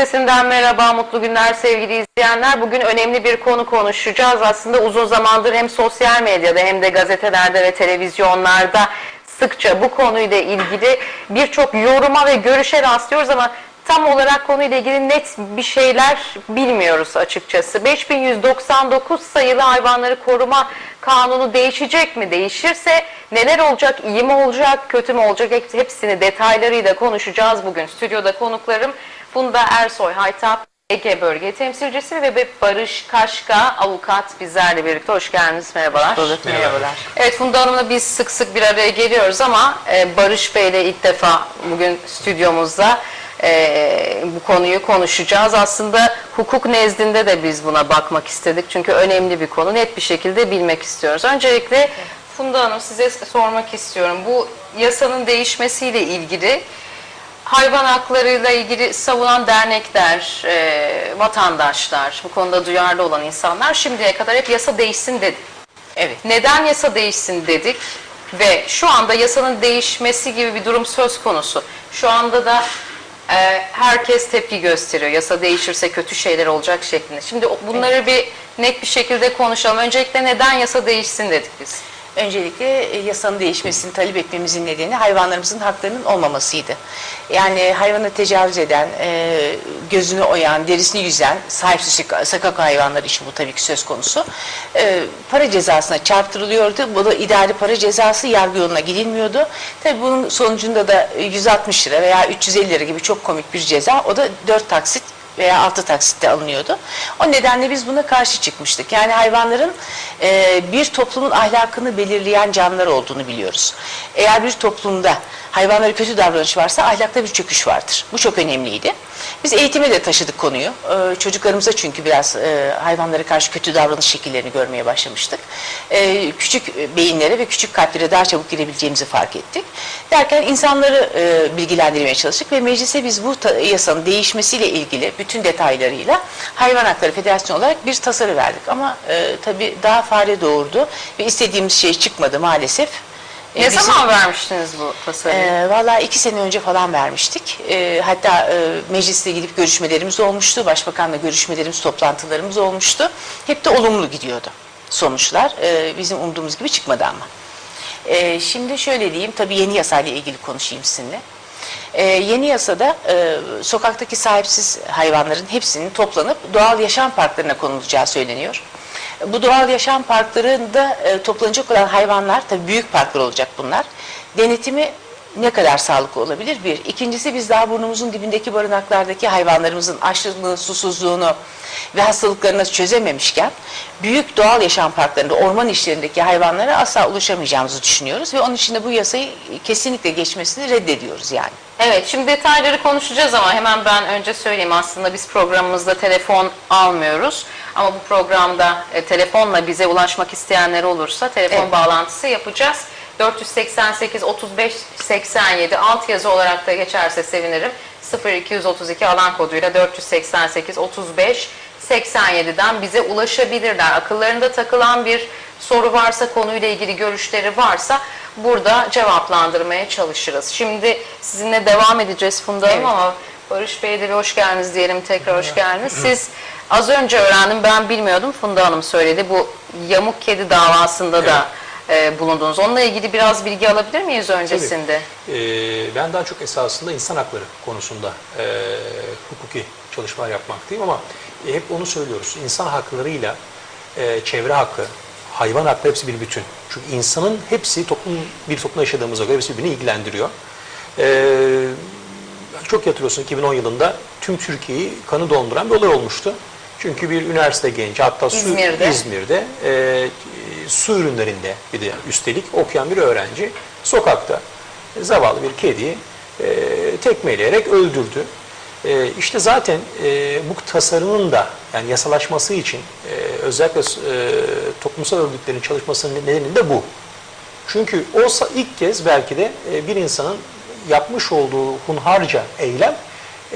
Sesinden merhaba, mutlu günler sevgili izleyenler. Bugün önemli bir konu konuşacağız. Aslında uzun zamandır hem sosyal medyada hem de gazetelerde ve televizyonlarda sıkça bu konuyla ilgili birçok yoruma ve görüşe rastlıyoruz ama tam olarak konuyla ilgili net bir şeyler bilmiyoruz açıkçası. 5199 sayılı hayvanları koruma kanunu değişecek mi? Değişirse neler olacak? İyi mi olacak? Kötü mü olacak? Hep- Hepsini detaylarıyla konuşacağız bugün. Stüdyoda konuklarım Funda Ersoy Haytap Ege Bölge Temsilcisi ve Barış Kaşka Avukat bizlerle birlikte. Hoş geldiniz. Merhabalar. Merhabalar. Evet Funda Hanım'la biz sık sık bir araya geliyoruz ama e, Barış Bey'le ilk defa bugün stüdyomuzda e, bu konuyu konuşacağız. Aslında hukuk nezdinde de biz buna bakmak istedik. Çünkü önemli bir konu. Net bir şekilde bilmek istiyoruz. Öncelikle Funda Hanım size sormak istiyorum. Bu yasanın değişmesiyle ilgili hayvan haklarıyla ilgili savunan dernekler, e, vatandaşlar, bu konuda duyarlı olan insanlar şimdiye kadar hep yasa değişsin dedi. Evet. Neden yasa değişsin dedik ve şu anda yasanın değişmesi gibi bir durum söz konusu. Şu anda da e, herkes tepki gösteriyor. Yasa değişirse kötü şeyler olacak şeklinde. Şimdi bunları bir net bir şekilde konuşalım. Öncelikle neden yasa değişsin dedik biz. Öncelikle e, yasanın değişmesini talep etmemizin nedeni hayvanlarımızın haklarının olmamasıydı. Yani hayvanı tecavüz eden, e, gözünü oyan, derisini yüzen, sahipsiz sakak hayvanlar için bu tabii ki söz konusu. E, para cezasına çarptırılıyordu. Bu da idari para cezası yargı yoluna gidilmiyordu. Tabii bunun sonucunda da e, 160 lira veya 350 lira gibi çok komik bir ceza. O da 4 taksit veya 6 taksitte alınıyordu. O nedenle biz buna karşı çıkmıştık. Yani hayvanların e, bir toplumun ahlakını belirleyen canlılar olduğunu biliyoruz. Eğer bir toplumda hayvanlara kötü davranış varsa ahlakta bir çöküş vardır. Bu çok önemliydi. Biz eğitime de taşıdık konuyu. E, çocuklarımıza çünkü biraz e, hayvanlara karşı kötü davranış şekillerini görmeye başlamıştık. E, küçük beyinlere ve küçük kalplere daha çabuk girebileceğimizi fark ettik. Derken insanları e, bilgilendirmeye çalıştık ve meclise biz bu yasanın değişmesiyle ilgili bütün detaylarıyla Hayvan Hakları Federasyonu olarak bir tasarı verdik. Ama e, tabii daha fare doğurdu ve istediğimiz şey çıkmadı maalesef. E, Ne bizim- zaman vermiştiniz bu tasarıyı? ee, Valla iki sene önce falan vermiştik. Ee, hatta e, mecliste gidip görüşmelerimiz olmuştu. Başbakanla görüşmelerimiz, toplantılarımız olmuştu. Hep de olumlu gidiyordu sonuçlar. Ee, bizim umduğumuz gibi çıkmadı ama. Ee, şimdi şöyle diyeyim, tabii yeni yasayla ilgili konuşayım sizinle. Ee, yeni yasada e, sokaktaki sahipsiz hayvanların hepsinin toplanıp doğal yaşam parklarına konulacağı söyleniyor. Bu doğal yaşam parklarında e, toplanacak olan hayvanlar, tabii büyük parklar olacak bunlar. Denetimi ne kadar sağlıklı olabilir? Bir. İkincisi biz daha burnumuzun dibindeki barınaklardaki hayvanlarımızın açlığını, susuzluğunu ve hastalıklarını çözememişken büyük doğal yaşam parklarında, orman işlerindeki hayvanlara asla ulaşamayacağımızı düşünüyoruz ve onun için de bu yasayı kesinlikle geçmesini reddediyoruz yani. Evet, şimdi detayları konuşacağız ama hemen ben önce söyleyeyim. Aslında biz programımızda telefon almıyoruz. Ama bu programda e, telefonla bize ulaşmak isteyenler olursa telefon Evet. bağlantısı yapacağız. 488 35 87 alt yazı olarak da geçerse sevinirim. 0232 alan koduyla 488 35 87'den bize ulaşabilirler. Akıllarında takılan bir soru varsa, konuyla ilgili görüşleri varsa burada cevaplandırmaya çalışırız. Şimdi sizinle devam edeceğiz Funda Hanım Evet. ama Barış Bey'e de bir hoş geldiniz diyelim. Tekrar hoş geldiniz. Siz az önce öğrendim, ben bilmiyordum. Funda Hanım söyledi. Bu Yamuk Kedi davasında da e, bulundunuz. Onunla ilgili biraz bilgi alabilir miyiz öncesinde? Ee, ben daha çok esasında insan hakları konusunda e, hukuki çalışmalar yapmaktayım ama e, hep onu söylüyoruz. İnsan haklarıyla e, çevre hakkı, hayvan hakları hepsi bir bütün. Çünkü insanın hepsi toplum bir toplumda yaşadığımıza göre hepsi birbirini ilgilendiriyor. Ee, çok iyi hatırlıyorsun 2010 yılında tüm Türkiye'yi kanı donduran bir olay olmuştu. Çünkü bir üniversite genci hatta su, İzmir'de. İzmir'de e, su ürünlerinde bir de üstelik okuyan bir öğrenci sokakta zavallı bir kediyi e, tekmeleyerek öldürdü. E, işte zaten e, bu tasarımın da yani yasalaşması için e, özellikle e, toplumsal örgütlerin çalışmasının nedeni de bu. Çünkü o sa- ilk kez belki de e, bir insanın yapmış olduğu hunharca eylem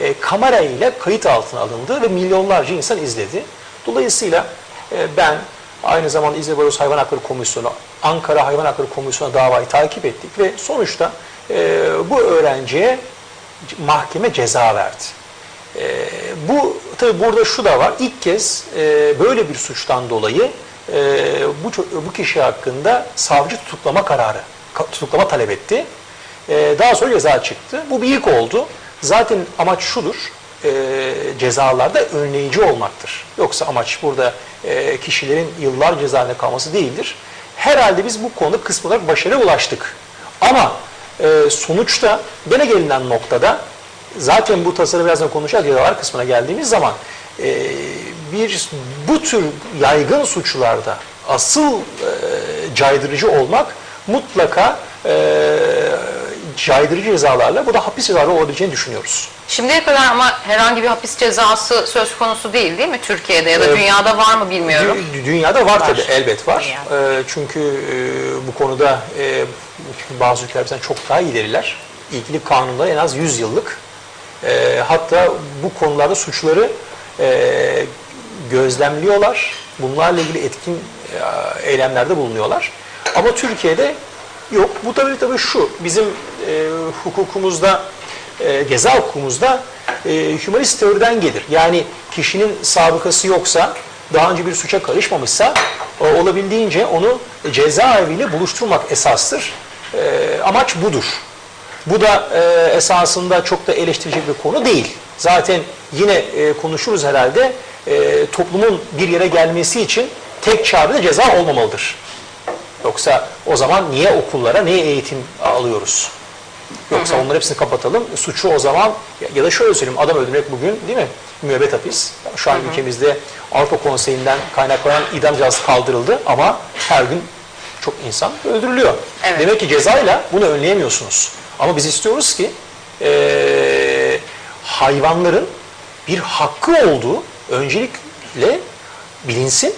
e, kamera ile kayıt altına alındı ve milyonlarca insan izledi. Dolayısıyla e, ben aynı zamanda Barosu Hayvan Hakları Komisyonu, Ankara Hayvan Hakları Komisyonu davayı takip ettik ve sonuçta e, bu öğrenciye mahkeme ceza verdi. E, bu tabi burada şu da var. İlk kez e, böyle bir suçtan dolayı e, bu bu kişi hakkında savcı tutuklama kararı, ka- tutuklama talep etti. E, daha sonra ceza çıktı. Bu bir ilk oldu. Zaten amaç şudur. E, cezalarda önleyici olmaktır. Yoksa amaç burada e, kişilerin yıllar cezaevinde kalması değildir. Herhalde biz bu konuda kısmı olarak başarıya ulaştık. Ama e, sonuçta gene gelinen noktada zaten bu tasarı birazdan konuşacağız cezalar kısmına geldiğimiz zaman bir bu tür yaygın suçlarda asıl caydırıcı olmak mutlaka e, caydırıcı cezalarla bu da hapis cezaları olabileceğini düşünüyoruz. Şimdiye kadar ama herhangi bir hapis cezası söz konusu değil değil mi Türkiye'de ya da Evet. dünyada var mı bilmiyorum. Dü- Dünyada var, Var. tabii elbet var. Dünyada. E, çünkü e, bu konuda e, bazı ülkeler bizden çok daha ileriler. İlgili kanunda en az 100 yıllık. E, hatta bu konularda suçları e, gözlemliyorlar. Bunlarla ilgili etkin e, eylemlerde bulunuyorlar. Ama Türkiye'de yok. Bu tabii tabii şu. Bizim e, hukukumuzda, e, ceza hukukumuzda e, humanist teoriden gelir. Yani kişinin sabıkası yoksa, daha önce bir suça karışmamışsa e, olabildiğince onu cezaeviyle buluşturmak esastır. E, amaç budur. Bu da e, esasında çok da eleştirecek bir konu değil. Zaten yine e, konuşuruz herhalde e, toplumun bir yere gelmesi için tek çare de ceza olmamalıdır. Yoksa o zaman niye okullara, niye eğitim alıyoruz? Yoksa onları hepsini kapatalım. Suçu o zaman ya, da şöyle söyleyeyim adam öldürmek bugün değil mi? Müebbet hapis. Şu an ülkemizde Avrupa Konseyi'nden kaynaklanan idam cezası kaldırıldı ama her gün çok insan öldürülüyor. Evet. Demek ki cezayla bunu önleyemiyorsunuz. Ama biz istiyoruz ki eee, hayvanların bir hakkı olduğu öncelikle bilinsin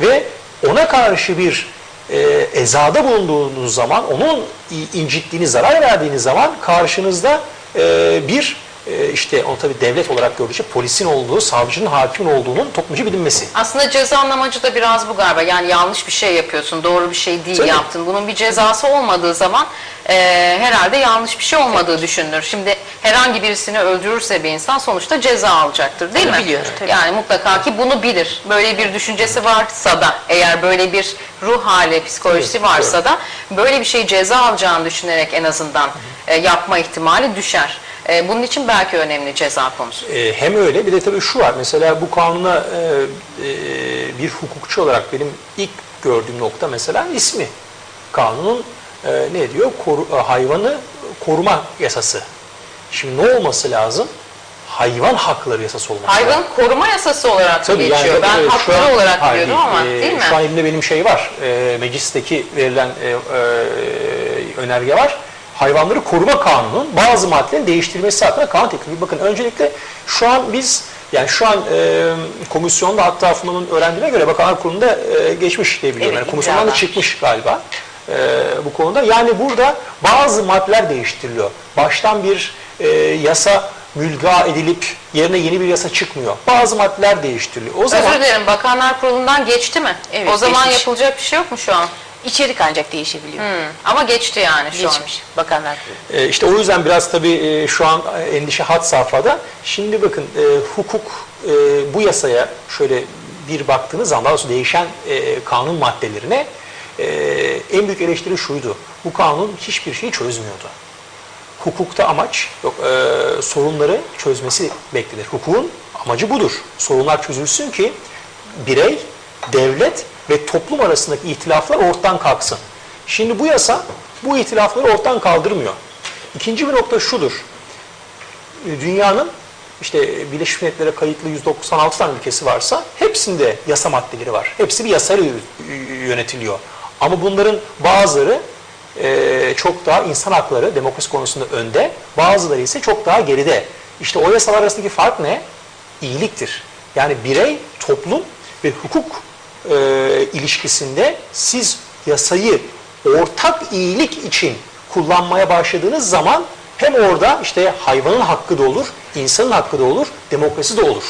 ve ona karşı bir e, ezada bulunduğunuz zaman, onun i- incittiğiniz, zarar verdiğiniz zaman karşınızda e, bir e, işte onu tabii devlet olarak gördüğü için polisin olduğu, savcının, hakimin olduğunun toplumcu bilinmesi. Aslında cezanın amacı da biraz bu galiba. Yani yanlış bir şey yapıyorsun, doğru bir şey değil Tabii. yaptın. Bunun bir cezası olmadığı zaman e, herhalde yanlış bir şey olmadığı düşünülür. Şimdi herhangi birisini öldürürse bir insan sonuçta ceza alacaktır değil Bunu mi? biliyor, tabii. Yani mutlaka ki bunu bilir. Böyle bir düşüncesi varsa da eğer böyle bir ruh hali, psikolojisi Tabii, varsa da böyle bir şey ceza alacağını düşünerek en azından e, yapma ihtimali düşer. E, bunun için belki önemli ceza konusu. E, hem öyle bir de tabii şu var. Mesela bu kanuna e, e, bir hukukçu olarak benim ilk gördüğüm nokta mesela ismi. Kanunun e, ne diyor? Koru- e, hayvanı koruma yasası. Şimdi ne olması lazım? Hayvan hakları yasası olması lazım. Hayvan koruma yasası olarak Tabii yani geçiyor. tabii, ben evet, hakları an- olarak hayır, diyordum ama e, değil mi? Şu an elimde benim şey var. E, meclisteki verilen e, e, önerge var. Hayvanları koruma kanunun bazı maddelerin değiştirilmesi hakkında kanun teklifi. Bakın öncelikle şu an biz yani şu an e, komisyonda hatta Funda'nın öğrendiğine göre Bakanlar Kurulu'nda e, geçmiş diye biliyorum. Evet, yani komisyondan da çıkmış galiba e, bu konuda. Yani burada bazı maddeler değiştiriliyor. Baştan bir e, yasa mülga edilip yerine yeni bir yasa çıkmıyor. Bazı maddeler değiştiriliyor. O zaman Özür dilerim Bakanlar Kurulu'ndan geçti mi? Evet, o zaman geçmiş. yapılacak bir şey yok mu şu an? İçerik ancak değişebiliyor. Hı, Ama geçti yani şu an. Geçmiş. Bakanlar Kurulu. E, İşte o yüzden biraz tabii e, şu an endişe had safhada. Şimdi bakın e, hukuk e, bu yasaya şöyle bir baktığınız zaman daha doğrusu değişen e, kanun maddelerine e, en büyük eleştiri şuydu. Bu kanun hiçbir şeyi çözmüyordu. Hukukta amaç yok, e, sorunları çözmesi beklenir. Hukukun amacı budur. Sorunlar çözülsün ki birey, devlet ve toplum arasındaki ihtilaflar ortadan kalksın. Şimdi bu yasa bu ihtilafları ortadan kaldırmıyor. İkinci bir nokta şudur. Dünyanın işte Birleşmiş Milletler'e kayıtlı 196 tane ülkesi varsa hepsinde yasa maddeleri var. Hepsi bir yasayla yö- yönetiliyor. Ama bunların bazıları e, çok daha insan hakları, demokrasi konusunda önde, bazıları ise çok daha geride. İşte o yasalar arasındaki fark ne? İyiliktir. Yani birey, toplum ve hukuk e, ilişkisinde siz yasayı ortak iyilik için kullanmaya başladığınız zaman hem orada işte hayvanın hakkı da olur, insanın hakkı da olur, demokrasi de olur.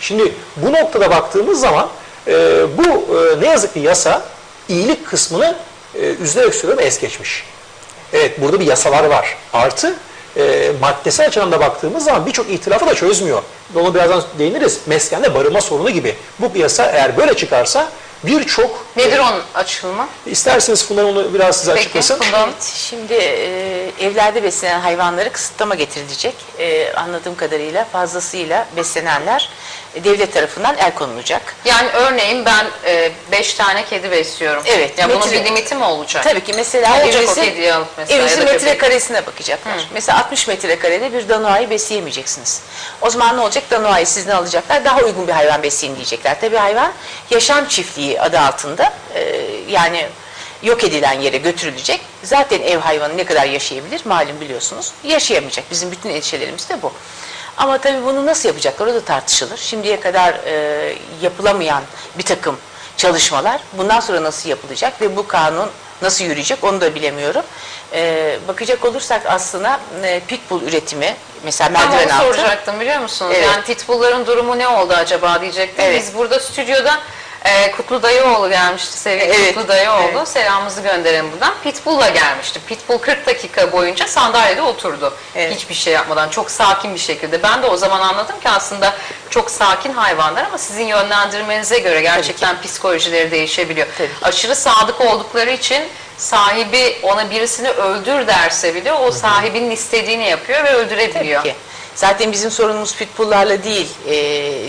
Şimdi bu noktada baktığımız zaman e, bu e, ne yazık ki yasa iyilik kısmını e, üzülerek söylüyorum es geçmiş. Evet burada bir yasalar var. Artı e, maddesi açıdan da baktığımız zaman birçok ihtilafı da çözmüyor. Onu birazdan değiniriz. Meskende barınma sorunu gibi. Bu piyasa eğer böyle çıkarsa birçok Nedir onun açılımı? isterseniz Funda onu biraz size Peki, açıklasın. Funda Hanım. Evet, şimdi e, evlerde beslenen hayvanları kısıtlama getirilecek. E, anladığım kadarıyla fazlasıyla beslenenler e, devlet tarafından el konulacak. Yani örneğin ben 5 tane kedi besliyorum. Evet, Ya bunun metre- bir limiti mi olacak? Tabii ki mesela Ne olacak o evinizin, alıp mesela evinizin metrekaresine bakacaklar. Mesela 60 metrekarede bir danoayı besleyemeyeceksiniz. O zaman ne olacak? Danoayı sizden alacaklar. Daha uygun bir hayvan besleyin diyecekler. Tabii hayvan yaşam çiftliği adı altında e, yani yok edilen yere götürülecek. Zaten ev hayvanı ne kadar yaşayabilir malum biliyorsunuz. Yaşayamayacak. Bizim bütün endişelerimiz de bu. Ama tabii bunu nasıl yapacaklar o da tartışılır. Şimdiye kadar e, yapılamayan bir takım çalışmalar bundan sonra nasıl yapılacak ve bu kanun nasıl yürüyecek onu da bilemiyorum. E, bakacak olursak aslında e, pitbull üretimi mesela merdiven altı. soracaktım biliyor musunuz? Evet. Yani pitbullların durumu ne oldu acaba diyecektim. Evet. Biz burada stüdyoda e, Kutlu Dayıoğlu gelmişti sevgili Evet. Kutlu Dayıoğlu. Evet. Selamımızı gönderelim buradan. Pitbull'la gelmişti. Pitbull 40 dakika boyunca sandalyede oturdu. Evet. Hiçbir şey yapmadan çok sakin bir şekilde. Ben de o zaman anladım ki aslında çok sakin hayvanlar ama sizin yönlendirmenize göre gerçekten psikolojileri değişebiliyor. Tabii. Aşırı sadık oldukları için sahibi ona birisini öldür derse bile o sahibinin istediğini yapıyor ve öldürebiliyor. Tabii ki. Zaten bizim sorunumuz pitbulllarla değil. Ee,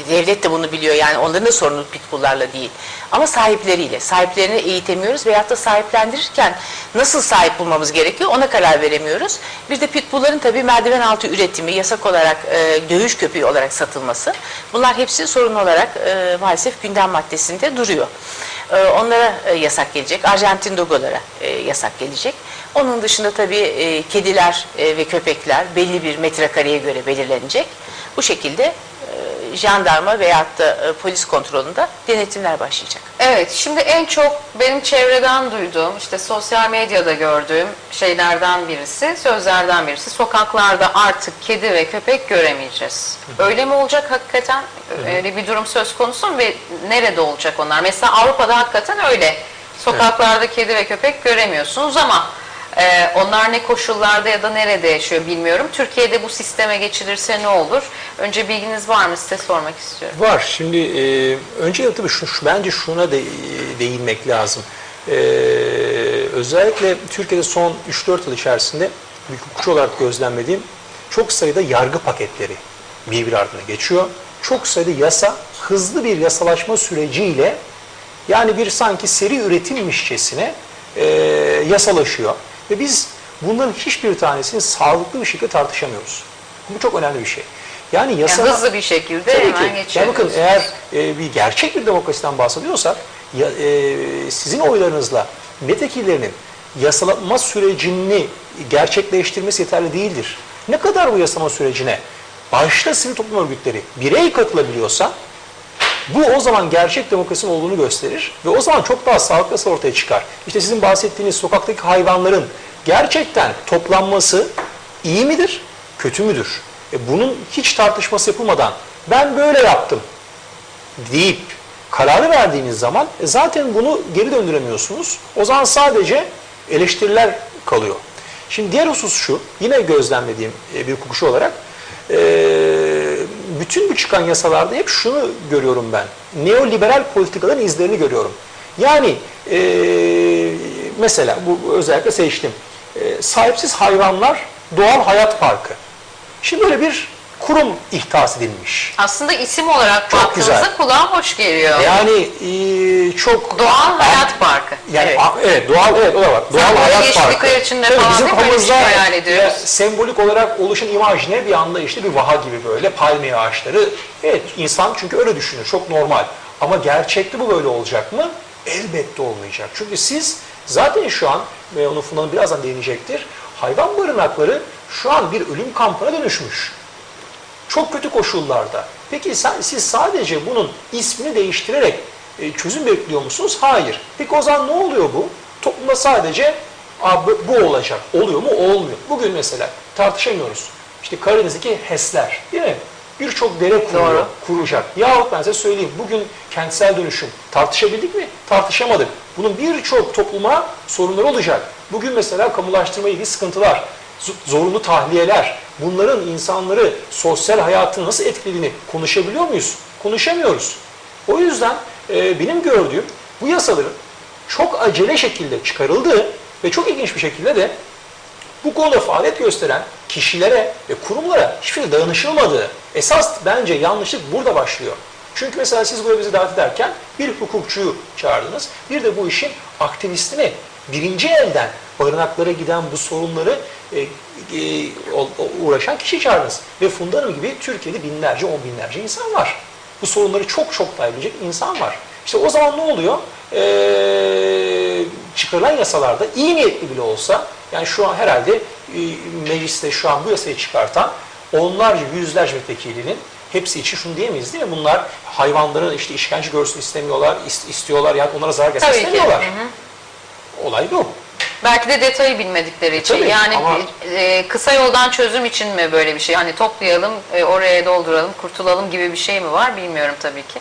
devlet de bunu biliyor. Yani onların da sorunu pitbulllarla değil. Ama sahipleriyle. Sahiplerini eğitemiyoruz veyahut da sahiplendirirken nasıl sahip bulmamız gerekiyor ona karar veremiyoruz. Bir de pitbullların tabii merdiven altı üretimi, yasak olarak e, dövüş köpeği olarak satılması. Bunlar hepsi sorun olarak e, maalesef gündem maddesinde duruyor. E, onlara e, yasak gelecek. Arjantin dogolara e, yasak gelecek. Onun dışında tabii e, kediler e, ve köpekler belli bir metrekareye göre belirlenecek. Bu şekilde e, jandarma veyahut da e, polis kontrolünde denetimler başlayacak. Evet, şimdi en çok benim çevreden duyduğum, işte sosyal medyada gördüğüm şeylerden birisi, sözlerden birisi. Sokaklarda artık kedi ve köpek göremeyeceğiz. Öyle mi olacak hakikaten? Öyle bir durum söz konusu mu ve nerede olacak onlar? Mesela Avrupa'da hakikaten öyle. Sokaklarda kedi ve köpek göremiyorsunuz ama e, onlar ne koşullarda ya da nerede yaşıyor bilmiyorum. Türkiye'de bu sisteme geçilirse ne olur? Önce bilginiz var mı size sormak istiyorum. Var. Şimdi e, önce tabii şu, şu- bence şuna de, değinmek lazım. E, özellikle Türkiye'de son 3-4 yıl içerisinde hukukçu olarak gözlemlediğim çok sayıda yargı paketleri birbir ardına geçiyor. Çok sayıda yasa hızlı bir yasalaşma süreciyle yani bir sanki seri üretimmişçesine e, yasalaşıyor. Ve biz bunların hiçbir tanesini sağlıklı bir şekilde tartışamıyoruz. Bu çok önemli bir şey. Yani Yani yasa hızlı bir şekilde Tabii hemen ki. geçiyor. Ya bakın eğer e, bir gerçek bir demokrasiden bahsediyorsak ya, e, sizin oylarınızla milletvekillerinin yasalama sürecini gerçekleştirmesi yeterli değildir. Ne kadar bu yasama sürecine başta sivil toplum örgütleri birey katılabiliyorsa bu o zaman gerçek demokrasinin olduğunu gösterir ve o zaman çok daha sağlıklı ortaya çıkar. İşte sizin bahsettiğiniz sokaktaki hayvanların gerçekten toplanması iyi midir, kötü müdür? E bunun hiç tartışması yapılmadan ben böyle yaptım deyip kararı verdiğiniz zaman e zaten bunu geri döndüremiyorsunuz. O zaman sadece eleştiriler kalıyor. Şimdi diğer husus şu, yine gözlemlediğim e, bir hukukçu olarak e, bütün bu çıkan yasalarda hep şunu görüyorum ben. Neoliberal politikaların izlerini görüyorum. Yani e, mesela bu özellikle seçtim. E, sahipsiz hayvanlar doğal hayat parkı. Şimdi böyle bir kurum ihtas edilmiş. Aslında isim olarak Çok baktığınızda güzel. kulağa hoş geliyor. Yani e, çok Doğal Hayat Parkı. yani Evet. evet. evet doğal evet o da var. Doğal hayat parkı. geçtikleri içinde Tabii falan bizim değil mi? Bir şey hayal ediyoruz. e, sembolik olarak oluşan imaj ne? Bir anda işte bir vaha gibi böyle palmiye ağaçları. Evet insan çünkü öyle düşünür. Çok normal. Ama gerçekte bu böyle olacak mı? Elbette olmayacak. Çünkü siz zaten şu an ve onu Funda Hanım birazdan değinecektir. Hayvan barınakları şu an bir ölüm kampına dönüşmüş. Çok kötü koşullarda. Peki siz sadece bunun ismini değiştirerek e, çözüm bekliyor musunuz? Hayır. Peki o zaman ne oluyor bu? Toplumda sadece bu olacak. Oluyor mu? Olmuyor. Bugün mesela tartışamıyoruz. İşte Karadeniz'deki HES'ler değil mi? Birçok dere kuruyor, Doğru. kuracak. Yahut ben size söyleyeyim bugün kentsel dönüşüm tartışabildik mi? Tartışamadık. Bunun birçok topluma sorunları olacak. Bugün mesela kamulaştırma ilgili sıkıntılar. Zorunlu tahliyeler, bunların insanları sosyal hayatını nasıl etkilediğini konuşabiliyor muyuz? Konuşamıyoruz. O yüzden e, benim gördüğüm bu yasaların çok acele şekilde çıkarıldığı ve çok ilginç bir şekilde de bu konuda faaliyet gösteren kişilere ve kurumlara hiçbir şekilde danışılmadığı esas bence yanlışlık burada başlıyor. Çünkü mesela siz buraya bizi davet ederken bir hukukçuyu çağırdınız. Bir de bu işin aktivistini birinci elden barınaklara giden bu sorunları e, e, uğraşan kişi çağırdınız. Ve Funda Hanım gibi Türkiye'de binlerce, on binlerce insan var. Bu sorunları çok çok daha bilecek insan var. İşte o zaman ne oluyor? Ee, çıkarılan yasalarda iyi niyetli bile olsa yani şu an herhalde e, mecliste şu an bu yasayı çıkartan onlarca yüzlerce milletvekilinin hepsi için şunu diyemeyiz değil mi? Bunlar hayvanların işte işkence görsün istemiyorlar, is- istiyorlar yani onlara zarar gelsin Tabii ki. istemiyorlar. Hı. Olay bu. Belki de detayı bilmedikleri için. Tabii, yani ama- e, kısa yoldan çözüm için mi böyle bir şey? Hani toplayalım, e, oraya dolduralım, kurtulalım gibi bir şey mi var bilmiyorum tabii ki.